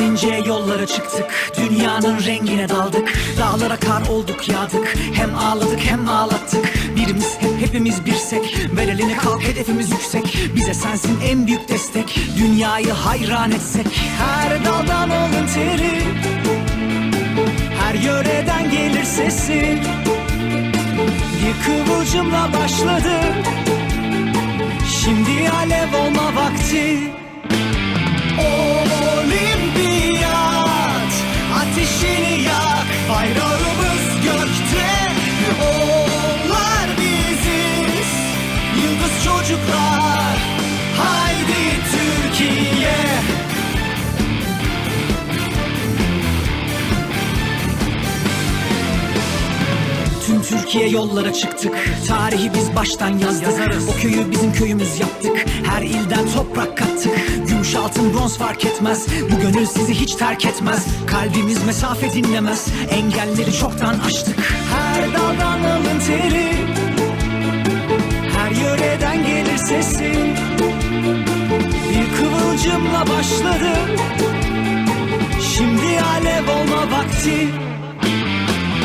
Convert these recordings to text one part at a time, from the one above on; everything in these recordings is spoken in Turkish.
Eğlenceye yollara çıktık. Dünyanın rengine daldık. Dağlara kar olduk yağdık. Hem ağladık hem ağlattık. Birimiz hep hepimiz birsek. Ver elini kalk hedefimiz yüksek. Bize sensin en büyük destek. Dünyayı hayran etsek. Her daldan alın teri. Her yöreden gelir sesi. Bir kıvılcımla başladı Türkiye yollara çıktık. Tarihi biz baştan yazdık. O köyü bizim köyümüz yaptık. Her ilden toprak kattık. Gümüş altın bronz fark etmez. Bu gönül sizi hiç terk etmez. Kalbimiz mesafe dinlemez. Engelleri çoktan aştık. Her daldan alın teri Her yöreden gelir sesi. Bir kıvılcımla başladı. Şimdi alev olma vakti.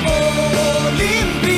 Olimpiyat